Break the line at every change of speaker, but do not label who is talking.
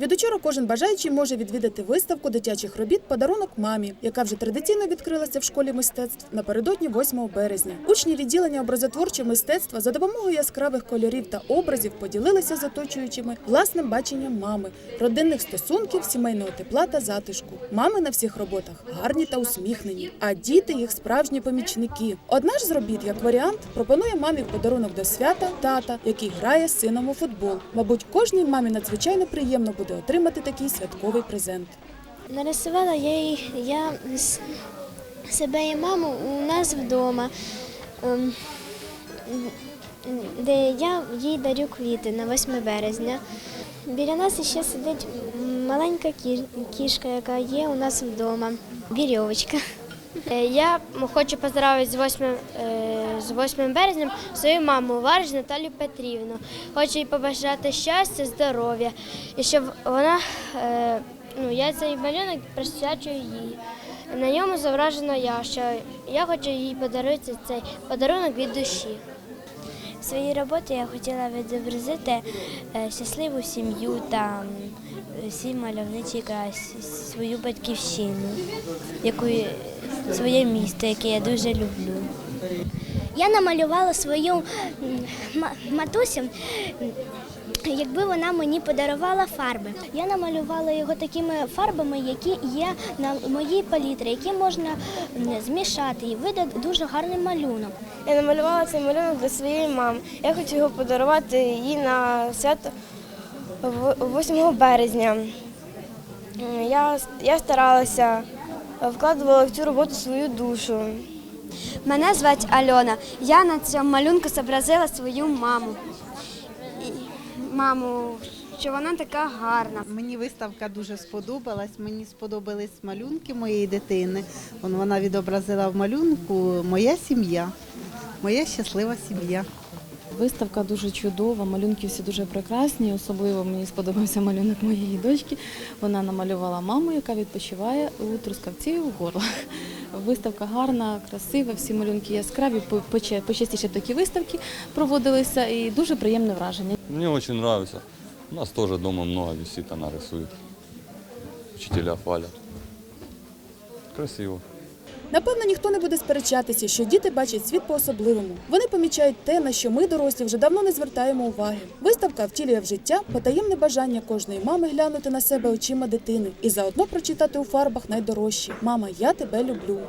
Від учора кожен бажаючий може відвідати виставку дитячих робіт Подарунок мамі, яка вже традиційно відкрилася в школі мистецтв напередодні 8 березня. Учні відділення образотворчого мистецтва за допомогою яскравих кольорів та образів поділилися з оточуючими власним баченням мами, родинних стосунків, сімейного тепла та затишку. Мами на всіх роботах гарні та усміхнені, а діти їх справжні помічники. Одна ж з робіт, як варіант, пропонує мамі в подарунок до свята тата, який грає з сином у футбол. Мабуть, кожній мамі надзвичайно приємно буде отримати такий святковий презент.
Нарисувала я, їх, я себе і маму у нас вдома, ем, де я їй дарю квіти на 8 березня. Біля нас ще сидить маленька кішка, яка є у нас вдома, вірьовочка.
Е, Я хочу поздравити з 8, е, з 8 березням свою маму Варж Наталію Петрівну. Хочу їй побажати щастя, здоров'я і щоб вона, е, ну я цей малюнок присвячую їй. На ньому зображено я, що я хочу їй подарувати цей подарунок від душі.
В своїй роботі я хотіла відобразити щасливу сім'ю та м, всі мальовничі свою батьківщину, яку своє місто, яке я дуже люблю. Я намалювала свою матусю, якби вона мені подарувала фарби. Я намалювала його такими фарбами, які є на моїй палітрі, які можна змішати і вийде дуже гарний малюнок.
Я намалювала цей малюнок для своєї мами. Я хочу його подарувати їй на свято 8 березня. Я, я старалася, вкладувала в цю роботу свою душу.
Мене звати Альона. Я на цьому малюнку зобразила свою маму. Маму, що вона така гарна.
Мені виставка дуже сподобалась. Мені сподобались малюнки моєї дитини. Вона відобразила в малюнку моя сім'я, моя щаслива сім'я.
Виставка дуже чудова, малюнки всі дуже прекрасні. Особливо мені сподобався малюнок моєї дочки. Вона намалювала маму, яка відпочиває у Трускавці у горлах. Виставка гарна, красива, всі малюнки яскраві. Почастіше такі виставки проводилися і дуже приємне враження.
Мені дуже подобається. У нас теж вдома много висить, вона рисує. Вчителя хвалять. Красиво.
Напевно, ніхто не буде сперечатися, що діти бачать світ по-особливому. Вони помічають те, на що ми, дорослі, вже давно не звертаємо уваги. Виставка втілює в життя потаємне бажання кожної мами глянути на себе очима дитини і заодно прочитати у фарбах найдорожчі Мама, я тебе люблю.